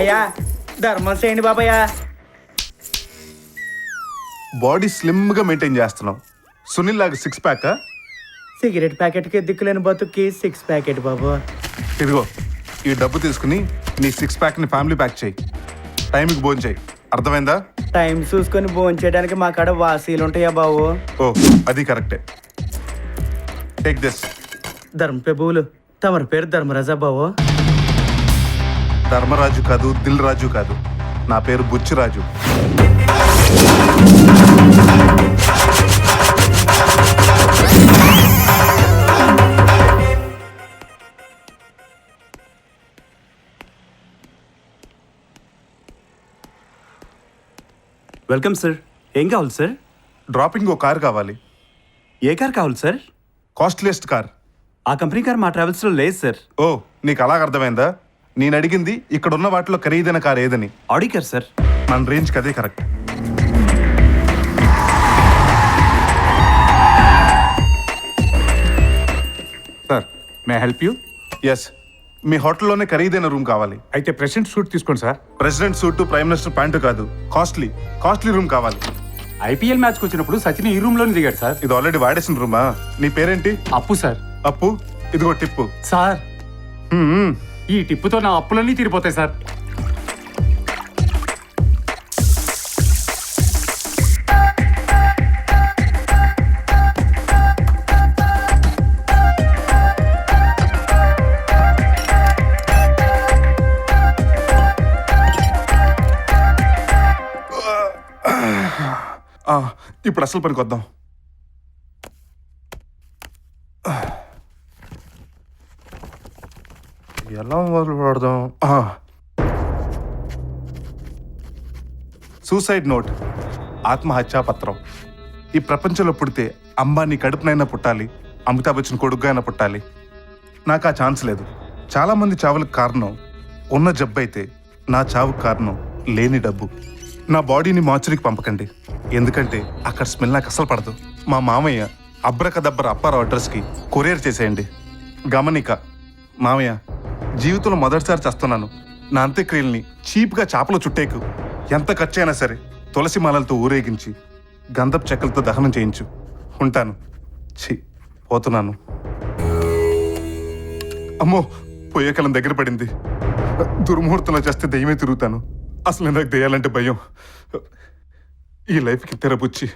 అయ్యా ధర్మం చేయండి బాబయ్య. బాడీ స్లిమ్గా మెయింటైన్ చేస్తున్నాం సునీల్ లాగా సిక్స్ ప్యాక్ సిగరెట్ ప్యాకెట్కి దిక్కులేని బతుక్కి సిక్స్ ప్యాకెట్ బాబు. ఇదిగో ఈ డబ్బు తీసుకుని నీ సిక్స్ ప్యాక్ని ఫ్యామిలీ ప్యాక్ చేయి. టైంకి భోజనం చేయి అర్థమైందా? టైం చూసుకొని భోజనం చేయడానికి మా కాడ వాసీలు ఉంటాయా బాబు? ఓ అది కరెక్టే. టేక్ దిస్ ధర్మ ప్రభువులు తమరి పేరు ధర్మరాజా బాబు ధర్మరాజు కాదు దిల్ రాజు కాదు. నా పేరు బుచ్చిరాజు. Welcome sir. ఏం కావాలి సార్? డ్రాపింగ్ ఓ కార్ కావాలి. ఏ కార్ కావాలి సార్? Costliest car. ఆ కంపెనీ కార్ మా ట్రావెల్స్లో లేదు సార్. ఓ నీకు అలాగ అర్థమైందా? నేను అడిగింది ఇక్కడ ఉన్న వాటిలో ఖరీదైన కార్ ఏదని. Audi car sir. మన రేంజ్కి అదే correct. Sir may help you? Yes మీ హోటల్లోనే ఖరీదైన రూమ్ కావాలి. అయితే ప్రెసెంట్ సూట్ తీసుకోండి sir. President suite prime minister pants కాదు. కాస్ట్లీ. కాస్ట్లీ రూమ్ కావాలి. ఐపీఎల్ మ్యాచ్కి వచ్చినప్పుడు సచిన్ ఈ రూమ్లోనే దిగాడు సార్. ఇది ఆల్రెడీ వాడేసిన రూమా? నీ పేరేంటి? అప్పు సార్. అప్పు? ఇదిగో టిప్పు. సార్. ఈ టిప్పుతో నా అప్పులన్నీ తీరిపోతాయి సార్. ఇప్పుడు అసలు పనికి ఎలా మొదలు పెడదాం సూసైడ్ నోట్ ఆత్మహత్యా పత్రం. ఈ ప్రపంచంలో పుడితే అంబానీ కడుపునైనా పుట్టాలి అమితాబ్ బచ్చన్ కొడుగ్గా అయినా పుట్టాలి. నాకు ఆ ఛాన్స్ లేదు. చాలామంది చావులకు కారణం ఉన్న జబ్బు అయితే నా చావుకు కారణం లేని డబ్బు. నా బాడీని మార్చురికి పంపకండి. ఎందుకంటే అక్కడ స్మెల్ నాకు అసలు పడదు. మా మామయ్య అబ్రకదబ్బర అప్పారావు అడ్రస్కి కొరియర్ చేసేయండి. గమనిక మామయ్య జీవితంలో మొదటిసారి చేస్తున్నాను. నా అంత్యక్రియల్ని చీప్గా చేపలు చుట్టేకు. ఎంత ఖర్చు అయినా సరే తులసి మాలలతో ఊరేగించి గంధపు చెక్కలతో దహనం చేయించు. ఉంటాను. ఛీ పోతున్నాను. అమ్మో పోయే దగ్గర పడింది. దుర్ముహూర్తంలో చేస్తే దయ్యమే తిరుగుతాను. అసలు నాకు దెయ్యాలంటే భయం. ఈ లైఫ్కి తెరపుచ్చి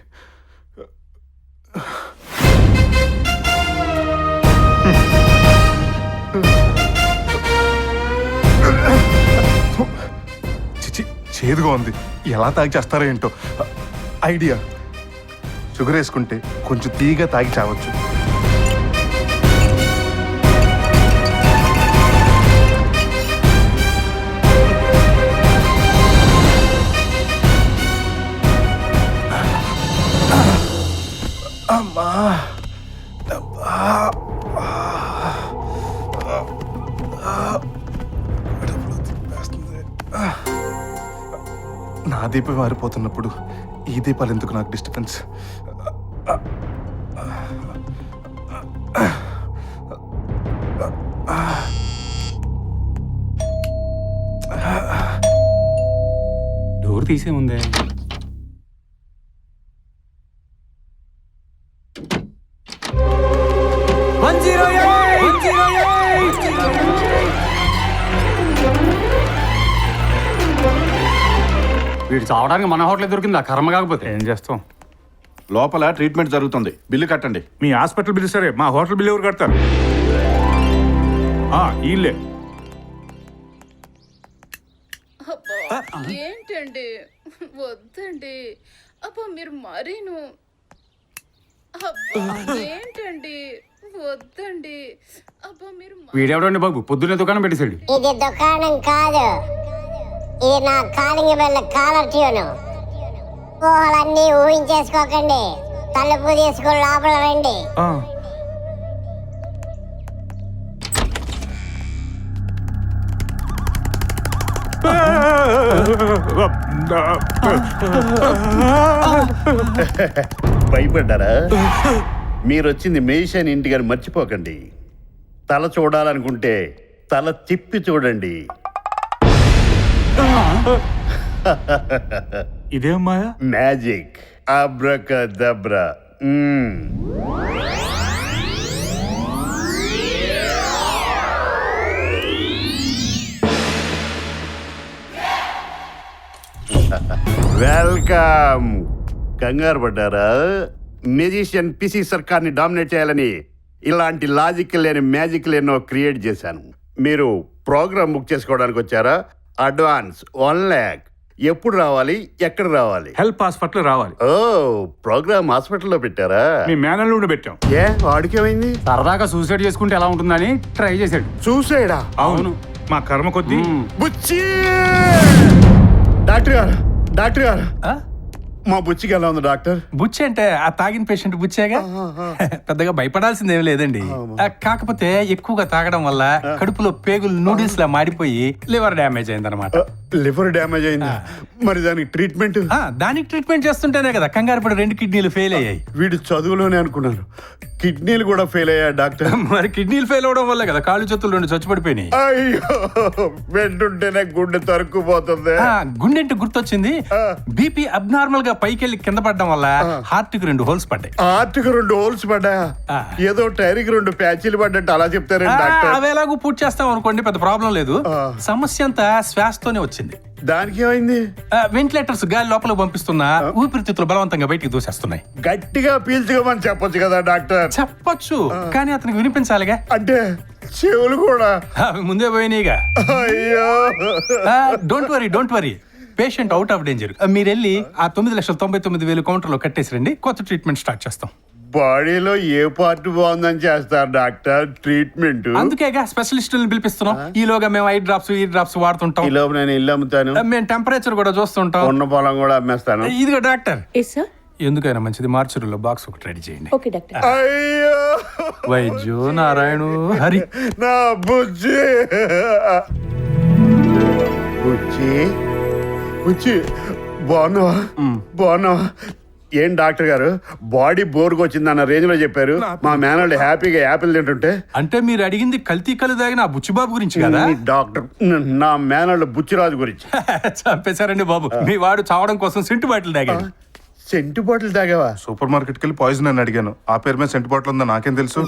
చేదుగా ఉంది. ఎలా తాగి చేస్తారో ఏంటో. ఐడియా. షుగర్ వేసుకుంటే కొంచెం తీగా తాగి చావచ్చు. దీపం మారిపోతున్నప్పుడు ఈ దీపాలు ఎందుకు నాకు డిస్టర్బెన్స్? డోర్ తీసే ఉందే వీడు చావడానికి మన హోటల్ దొరికింది ఆ కర్మ కాకపోతే. ఏం చేస్తాం? లోపల ట్రీట్మెంట్ జరుగుతుంది. బిల్లు కట్టండి. మీ హాస్పిటల్ బిల్ సరే మా హోటల్ బిల్ ఎవరు కడతారు? ఆ, వీళ్ళే అబ్బా, ఏంటండి? వద్దండి. అబ్బా మీరు మరీను. అబ్బా ఏంటండి? వద్దండి. అబ్బా మీరు వీడెవడండి బాబు? పొద్దున్నే దుకాణం పెట్టేశాడు. ఇది దుకాణం కాదు. ఇది నా కాలింగ్ బెల్ల కాలర్ ట్యూన్ ఊహలన్నీ ఊహించేసుకోకండి. తలుపు తీసుకుని లోపల రండి. భయపడ్డారా? మీరు వచ్చింది మేషాని ఇంటికి మర్చిపోకండి. తల చూడాలనుకుంటే తల తిప్పి చూడండి. ఇదేం మాయా? మ్యాజిక్. అబ్రకదబ్రా. దబ్రా వెల్కమ్. కంగారు పడ్డారా? మ్యూజిషియన్ పిసి సర్కార్ని డామినేట్ చేయాలని ఇలాంటి లాజిక్ లేని మ్యాజిక్ ఎన్నో క్రియేట్ చేశాను. మీరు ప్రోగ్రామ్ బుక్ చేసుకోవడానికి వచ్చారా? Advance one lakh. ఎప్పుడు రావాలి? ఎక్కడ రావాలి? హెల్ప్ హాస్పిటల్ రావాలి. ఓ ప్రోగ్రామ్ హాస్పిటల్లో పెట్టారా? మీ మేనల్ నుండి పెట్టాం. ఏ వాడికేమైంది? సరదాగా సూసైడ్ చేసుకుంటే ఎలా ఉంటుందని ట్రై చేశాడు. చూసేడా అవును. మా కర్మ కొద్దీ బుచ్చి! డాక్టర్ గారు డాక్టర్ గారు. మా బుచ్చికి ఎలా ఉంది డాక్టర్? బుచ్చి అంటే ఆ తాగిన పేషెంట్ బుచ్చేగా? పెద్దగా భయపడాల్సింది లేదండి. ఆ, కాకపోతే ఎక్కువగా తాగడం వల్ల కడుపులో పేగులు నూడిల్స్ లా మాడిపోయి లివర్ డ్యామేజ్ అయిందనమాట లివర్ డ్యామేజ్ అయింది. మరి దానికి ట్రీట్మెంట్? ఆ, దానికి ట్రీట్మెంట్ చేస్తుంటేనే కదా. కంగారు పడి రెండు కిడ్నీలు ఫెయిల్ అయ్యాయి. వీడు చదువులోనే అనుకున్నాను. కిడ్నీలు కూడా ఫెయిల్ అయ్యా డాక్టర్. మరి కిడ్నీలు ఫెయిల్ అవడం వల్ల కదా కాళ్ళు చేతులు రెండు చచ్చిపడిపోయినాయి. అయ్యో వెంటుంటేనే గుండె తరుక్కుపోతుంది. ఆ, గుండెంటి గుర్తొచ్చింది? బీపీ అబ్నార్మల్గా పైకి వెళ్ళి కింద పడడం వల్ల హార్ట్కి రెండు హోల్స్ పడ్డాయి. ఆర్ట్కి రెండు హోల్స్ పడ్డా? ఆ. ఏదో టైర్కి రెండు ప్యాచీలు పడ్డట్టు అలా చెప్తారండి డాక్టర్? అవి ఎలాగో పూర్తి చేస్తాం అనుకోండి పెద్ద ప్రాబ్లం లేదు. సమస్య అంతా శ్వాసతోనే వచ్చింది. దానికి ఏమైంది వెంటిలేటర్స్ గాలి లోపల పంపిస్తున్నా ఊపిరితిత్తులు బలవంతంగా బయటికి దూసేస్తున్నాయి. గట్టిగా పీల్చుకోమని చెప్పొచ్చు కదా డాక్టర్. చెప్పొచ్చు కానీ అతనికి వినిపించాలిగా. అంటే చెవులు కూడా. ముందే పోయినాయిగా. అయ్యో. Don't worry don't worry patient out of danger మీరు వెళ్ళి ఆ తొమ్మిది లక్షల తొంభై తొమ్మిది వేలు కౌంటర్లో కట్టేసి రండి కొత్త ట్రీట్మెంట్ స్టార్ట్ చేస్తాం. బాడీలో ఏ పార్ట్ బాగుందని చేస్తారు డాక్టర్? ట్రీట్మెంట్ అందుకేగా స్పెషలిస్టులను పిలిపిస్తున్నాం. ఈలోగా మేము ఐ డ్రాప్స్ ఈ డ్రాప్స్ వాడుతుంటాం. ఈలో నేను ఇల్లు అమ్ముతాను. మేము టెంపరేచర్ కూడా చూస్తుంటాం. ఉన్న పొలం కూడా అమ్మేస్తాను. ఇదిగో డాక్టర్. ఎస్ సార్ ఎందుకైనా మంచిది మార్చురులో బాక్స్ ఒకటి రెడీ చేయండి. ఓకే డాక్టర్ అయ్యో! వైద్యో నారాయణ హరి. నా బుజ్జి. బుజ్జి. బుజ్జి బాగున్నావా? బాగున్నావా? ఏం డాక్టర్ గారు? బాడీ బోర్కి వచ్చిందన్న రేంజ్లో చెప్పారు మా మేనల్డ్ హ్యాపీగా యాపిల్ తింటుంటే. అంటే మీరు అడిగింది కల్తీ కలు తాగిన ఆ బుచ్చిబాబు గురించి కదా? డాక్టర్ నా మేనల్డ్ బుచ్చిరాజు గురించి. చంపేశారండి బాబు. మీ వాడు చావడం కోసం సెంటు బాటిల్ తాగాడు. సెంటు బాటిల్ తాగావా? సూపర్ మార్కెట్కి వెళ్ళి పాయిజన్ అని అడిగాను. ఆ పేరు మీద సెంటు బాటిల్ ఉందో నాకేం తెలుసు?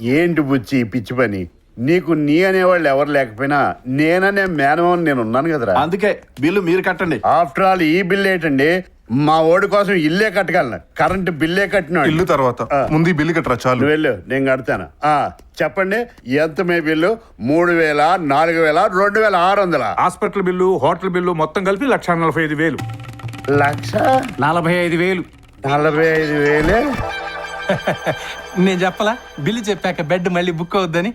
ఏంటి బుచ్చి పిచ్చి పని? నీకు నీ అనేవాళ్ళు ఎవరు లేకపోయినా నేననే మేనమని నేను ఉన్నాను కదరా. అందుకే బిల్లు మీరు కట్టండి. ఆఫ్టర్ ఆల్ ఈ బిల్ ఏంటండి? మా ఓడి కోసం ఇల్లే కట్టగలను కరెంట్ బిల్లే కట్టినాడు. ఇల్లు తర్వాత. ముందు ఈ బిల్లు కట్టరా చాలు. వెళ్ళు నేను కడతాను. ఆ, చెప్పండి ఎంత మీ బిల్లు? మూడు వేల నాలుగు వేల రెండు వేల ఆరు వందల. హాస్పిటల్ బిల్లు హోటల్ బిల్లు మొత్తం కలిపి లక్ష నలభై ఐదు వేలు. లక్ష? నలభై ఐదు వేలు. నలభై ఐదు వేలే? నేను చెప్పలా బిల్లు చెప్పాక బెడ్ మళ్ళీ బుక్ అవుద్దని.